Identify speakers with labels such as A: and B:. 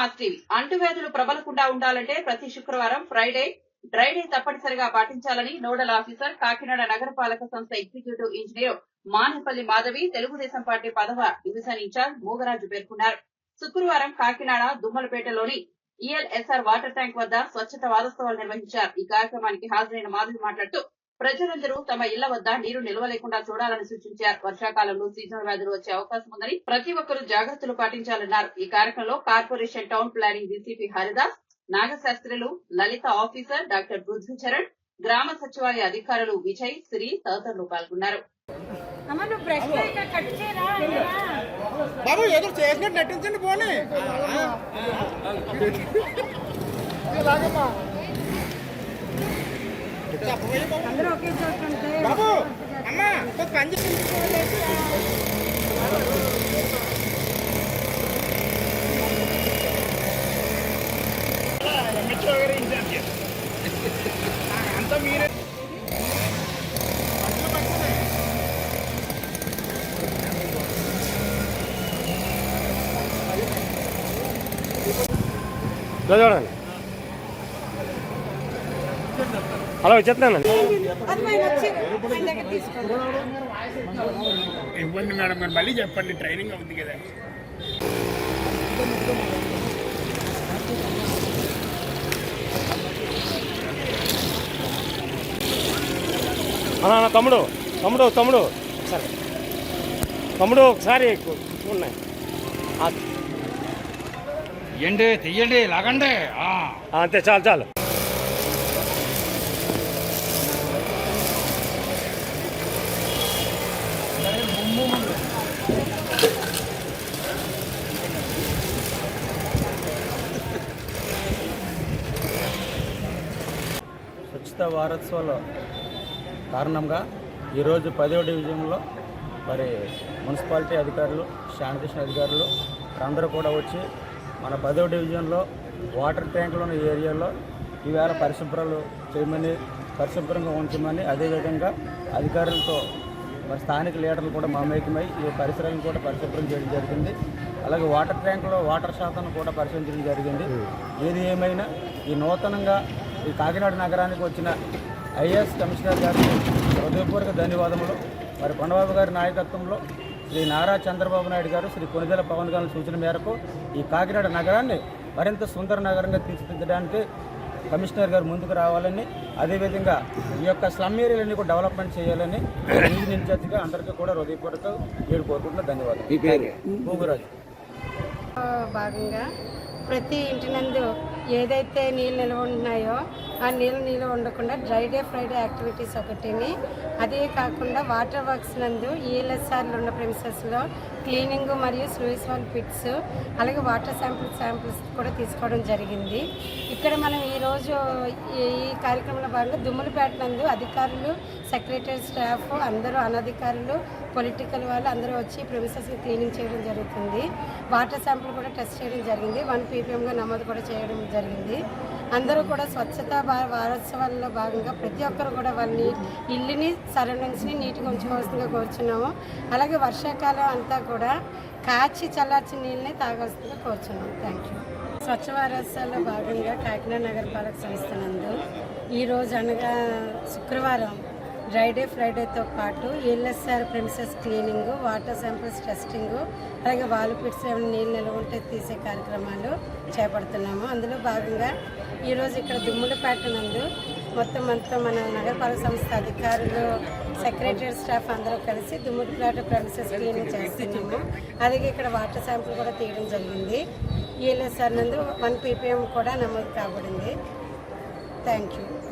A: Mass TV అంటువ్యాధులు ప్రబలకుండా ఉండాలంటే ప్రతి శుక్రవారం ఫ్రైడే డ్రై డే తప్పనిసరిగా పాటించాలని నోడల్ ఆఫీసర్ కాకినాడ నగరపాలక సంస్థ executive engineer Manepalli Madhavi Telugu Desam party పదవ డివిజన్ ఇన్ఛార్జ్ మూగరాజు పేర్కొన్నారు. శుక్రవారం కాకినాడ దుమ్మలపేటలోని ఈఎల్ఎస్ఆర్ వాటర్ ట్యాంక్ వద్ద స్వచ్ఛత వారోత్సవాలు నిర్వహించారు. ఈ కార్యక్రమానికి హాజరైన మాధవి మాట్లాడుతూ ప్రజలందరూ తమ ఇళ్ళ వద్ద నీరు నిల్వ లేకుండా చూడాలని సూచించారు. వర్షాకాలంలో సీజనల్ వ్యాధులు వచ్చే అవకాశం ఉందని ప్రతి ఒక్కరూ జాగ్రత్తలు పాటించాలన్నారు. ఈ కార్యక్రమంలో corporation town planning DCP Haridas Nagasastrulu Lalitha officer doctor Prithvicharan గ్రామ సచివాలయ అధికారులు విజయ్ శ్రీ తదితరులు పాల్గొన్నారు.
B: బాబు ఏదో చేసినట్టు నటించండి పోనీ. బాబు.
C: అందరూ
B: అమ్మా పని అంతా మీరే
D: చూడండి హలో చెప్తానండి
C: అది ఆయన వచ్చి ఆయన దగ్గర తీసుకోండి
B: ఇవ్వండి మేడం మరి మళ్ళీ చెప్పండి ట్రైనింగ్ అవుతుంది కదా.
D: తమ్ముడు తమ్ముడు తమ్ముడు సరే. తమ్ముడు ఒకసారి ఉన్నాయి
E: తీయండి తీయండి లాగండి. ఆ.
D: అంతే చాలు చాలు.
F: స్వచ్ఛత వారోత్సవాల కారణంగా ఈరోజు పదో డివిజన్లో మరి మున్సిపాలిటీ అధికారులు శానిటేషన్ అధికారులు అందరూ కూడా వచ్చి మన పదో డివిజన్లో వాటర్ ట్యాంకులు ఉన్న ఏరియాలో ఈవేళ పరిశుభ్రాలు చేయమని పరిశుభ్రంగా ఉంచమని అదేవిధంగా అధికారులతో మరి స్థానిక లీడర్లు కూడా మమేకమై ఈ పరిసరాలను కూడా పరిశుభ్రం చేయడం జరిగింది. అలాగే వాటర్ ట్యాంకులో వాటర్ శాతాన్ని కూడా పరిశీలించడం జరిగింది. ఏది ఏమైనా ఈ నూతనంగా ఈ కాకినాడ నగరానికి వచ్చిన ఐఏఎస్ కమిషనర్ గారికి హృదయపూర్వక ధన్యవాదములు. మరి కొండబాబు గారి నాయకత్వంలో శ్రీ నారా చంద్రబాబు నాయుడు గారు శ్రీ కొనిదెల పవన్ కళ్యాణ్ సూచన మేరకు ఈ కాకినాడ నగరాన్ని మరింత సుందర నగరంగా తీర్చిదిద్దడానికి కమిషనర్ గారు ముందుకు రావాలని అదేవిధంగా ఈ యొక్క స్లమ్ ఏరియాలన్నీ కూడా డెవలప్మెంట్ చేయాలని ఈ ఇన్ఛార్జిగా అందరికీ కూడా హృదయపూర్వక కోరుకుంటున్న ధన్యవాదాలు. పూగురాజు
C: భాగంగా ప్రతి ఇంటి నందు ఏదైతే నీళ్ళు నిల్వ ఉంటున్నాయో ఆ నీళ్ళు నిల్వ ఉండకుండా డ్రై డే ఫ్రైడే యాక్టివిటీస్ ఒకటిని. అదే కాకుండా వాటర్ వర్క్స్ నందు ఈఎల్ఎస్ఆర్లు ఉన్న ప్రిమిసెస్లో క్లీనింగ్ మరియు స్లూయిస్ వన్ పిట్స్ అలాగే వాటర్ శాంపిల్స్ శాంపిల్స్ కూడా తీసుకోవడం జరిగింది. ఇక్కడ మనం ఈరోజు ఈ ఈ కార్యక్రమంలో భాగంగా దుమ్ములపేట నందు అధికారులు సెక్రటరీ స్టాఫ్ అందరూ అనధికారులు పొలిటికల్ వాళ్ళు అందరూ వచ్చి ప్రిమిసెస్ని క్లీనింగ్ చేయడం జరుగుతుంది. వాటర్ శాంపుల్ కూడా టెస్ట్ చేయడం జరిగింది. వన్ పీపీఎంగా నమోదు కూడా చేయడం జరిగింది. అందరూ కూడా స్వచ్ఛత వారోత్సవాల్లో భాగంగా ప్రతి ఒక్కరు కూడా వాళ్ళ ఇల్లుని సరౌండింగ్స్ని నీట్గా ఉంచుకోవాల్సిందిగా కోరుచున్నాము. అలాగే వర్షాకాలం అంతా కూడా కాచి చల్లార్చిన నీళ్ళని తాగాల్సిందిగా కోరుచున్నాము. థ్యాంక్ యూ స్వచ్ఛ వారోత్సవాల్లో భాగంగా కాకినాడ నగరపాలక సంస్థ నందు ఈరోజు అనగా శుక్రవారం డ్రైడే ఫ్రైడేతో పాటు LSR premises cleaning water samples testing అలాగే వాల్ పిట్స్ ఏమైనా నీళ్ళు నిల్వ ఉంటే తీసే కార్యక్రమాలు చేపడుతున్నాము. అందులో భాగంగా ఈరోజు ఇక్కడ దుమ్ములపేట నందు మొత్తం అంతా మన నగరపాలక సంస్థ అధికారులు సెక్రటరీ స్టాఫ్ అందరూ కలిసి దుమ్ములపేట ప్రిమిసెస్ క్లీనింగ్ చేస్తున్నాము. అలాగే ఇక్కడ వాటర్ శాంపుల్ కూడా తీయడం జరిగింది. ఈఎల్ఎస్ఆర్ నందు వన్ పీపీఎం కూడా నమోదు కాబడింది. Thank you.